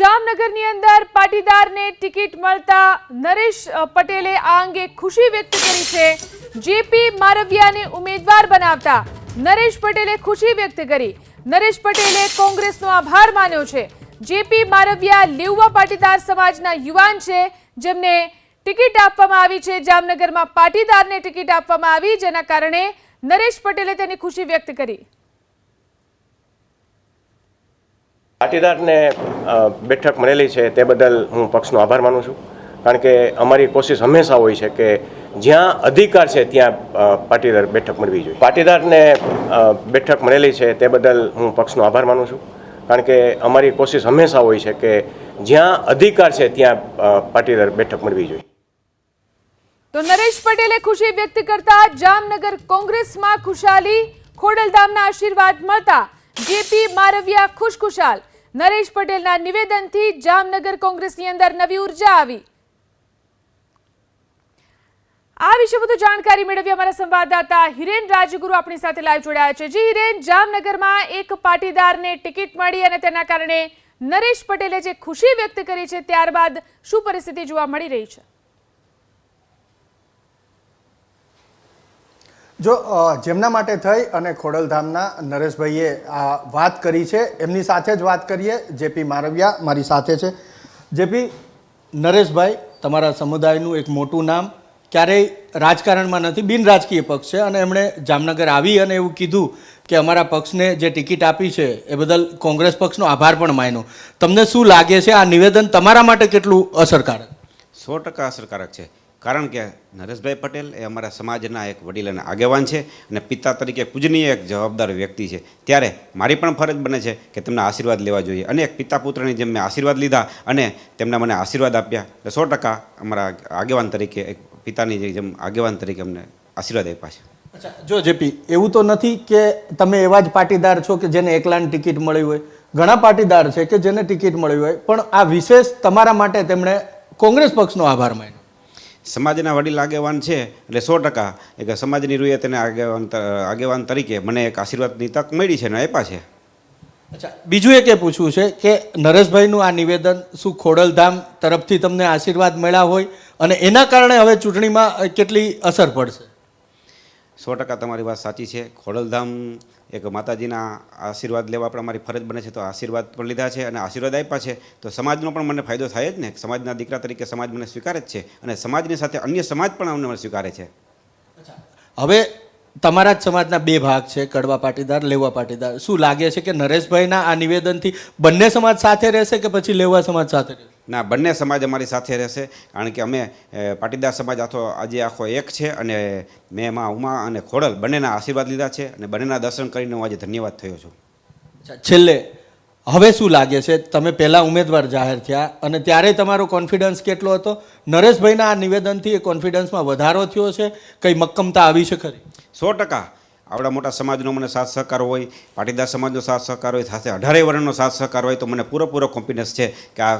જામનગરની અંદર પાટીદારને ટિકિટ મળતા નરેશ પટેલે આ અંગે ખુશી વ્યક્ત કરી છે. જેપી મારવિયાને ઉમેદવાર બનાવતા નરેશ પટેલે ખુશી વ્યક્ત કરી. નરેશ પટેલે કોંગ્રેસનો આભાર માન્યો છે. જેપી મારવિયા લેઉવા પાટીદાર સમાજના યુવાન છે, જેમને ટિકિટ આપવામાં આવી છે. જામનગરમાં પાટીદારને ટિકિટ આપવામાં આવી, જેના કારણે નરેશ પટેલે તેની ખુશી વ્યક્ત કરી. પાટીદારને બેઠક મળેલી છે તે બદલ હું પક્ષનો આભાર માનું છું. કારણ કે અમારી કોશિશ હંમેશા હોય છે કે જ્યાં અધિકાર છે ત્યાં પાટીદાર બેઠક મળવી જોઈએ. પાટીદારને બેઠક મળેલી છે તે બદલ હું પક્ષનો આભાર માનું છું. કારણ કે અમારી કોશિશ હંમેશા હોય છે કે જ્યાં અધિકાર છે ત્યાં પાટીદાર બેઠક મળવી જોઈએ. તો નરેશ પટેલે ખુશી વ્યક્ત કરતા જામનગર કોંગ્રેસમાં ખુશાલી, ખોડલધામના આશીર્વાદ મળતા જેપી મારવિયા ખુશખુશાલ. નરેશ પટેલના નિવેદનથી જામનગર કોંગ્રેસની અંદર નવી ઊર્જા આવી. આ વિશે વધુ જાણકારી મેળવી અમારા સંવાદદાતા હિરેન રાજગુરુ આપણી સાથે લાઈવ જોડાયા છે. જી હિરેન, જામનગરમાં એક પાટીદારને ટિકિટ મળી અને તેના કારણે નરેશ પટેલે જે ખુશી વ્યક્ત કરી છે, ત્યારબાદ શું પરિસ્થિતિ જોવા મળી રહી છે? જો જેમના માટે થઈ અને ખોડલધામના નરેશભાઈએ આ વાત કરી છે, એમની સાથે જ વાત કરીએ. જેપી મારવિયા મારી સાથે છે. જેપી, નરેશભાઈ, તમારા સમુદાયનું એક મોટું નામ. ક્યારેય રાજકારણમાં નથી, બિન રાજકીય પક્ષ છે અને એમણે જામનગર આવી અને એવું કીધું કે અમારા પક્ષને જે ટિકિટ આપી છે, એ બદલ કોંગ્રેસ પક્ષનો આભાર પણ માન્યો. તમને શું લાગે છે, આ નિવેદન તમારા માટે કેટલું અસરકારક? સો ટકા અસરકારક છે. કારણ કે નરેશભાઈ પટેલ એ અમારા સમાજના એક વડીલ અને આગેવાન છે અને પિતા તરીકે પૂજનીય એક જવાબદાર વ્યક્તિ છે. ત્યારે મારી પણ ફરજ બને છે કે તેમના આશીર્વાદ લેવા જોઈએ. અને એક પિતા પુત્રની જેમ મેં આશીર્વાદ લીધા અને તેમના મને આશીર્વાદ આપ્યા. એટલે સો ટકા અમારા આગેવાન તરીકે, એક પિતાની જેમ આગેવાન તરીકે અમને આશીર્વાદ આપ્યા છે. અચ્છા, જો જેપી, એવું તો નથી કે તમે એવા જ પાટીદાર છો કે જેને એકલાની ટિકિટ મળી હોય? ઘણા પાટીદાર છે કે જેને ટિકિટ મળી હોય, પણ આ વિશેષ તમારા માટે તેમણે કોંગ્રેસ પક્ષનો આભાર માન્યો. સમાજના વડીલ આગેવાન છે એટલે સો ટકા. એક સમાજની રૂએ તેને આગેવાન આગેવાન તરીકે મને એક આશીર્વાદની તક મળી છે અને આપ્યા છે. અચ્છા, બીજું એક એ પૂછવું છે કે નરેશભાઈનું આ નિવેદન શું ખોડલધામ તરફથી તમને આશીર્વાદ મળ્યા હોય? અને એના કારણે હવે ચૂંટણીમાં કેટલી અસર પડશે? સો ટકા તમારી વાત સાચી છે. ખોડલધામ એક માતાજીના આશીર્વાદ લેવા પણ અમારી ફરજ બને છે, તો આશીર્વાદ પણ લીધા છે અને આશીર્વાદ આપ્યા છે. તો સમાજનો પણ મને ફાયદો થાય જ ને? સમાજના દીકરા તરીકે સમાજ મને સ્વીકારે જ છે અને સમાજની સાથે અન્ય સમાજ પણ અમને સ્વીકારે છે. હવે તમારા જ સમાજના બે ભાગ છે કડવા પાટીદાર લેવા પાટીદાર. શું લાગે છે કે નરેશભાઈના આ નિવેદનથી બંને સમાજ સાથે રહેશે કે પછી લેવા સમાજ સાથે ના બંને સમાજ અમારી સાથે રહેશે કારણ કે અમે પાટીદાર સમાજ આખો આજે આખો એક છે અને મેં એમાં ઉમા અને ખોડલ બંનેના આશીર્વાદ લીધા છે અને બંનેના દર્શન કરીને હું આજે ધન્યવાદ થયો છું. છેલ્લે હવે શું લાગે છે? તમે પહેલાં ઉમેદવાર જાહેર થયા અને ત્યારે તમારો કોન્ફિડન્સ કેટલો હતો? નરેશભાઈના આ નિવેદનથી એ કોન્ફિડન્સમાં વધારો થયો છે? કંઈ મક્કમતા આવી છે ખરી? સો ટકા. આવડા મોટા સમાજનો મને સાથ સહકાર હોય, પાટીદાર સમાજનો સાથ સહકાર હોય, સાથે અઢારે વર્ણનો સાથ સહકાર હોય, તો મને પૂરેપૂરો કોન્ફિડન્સ છે કે આ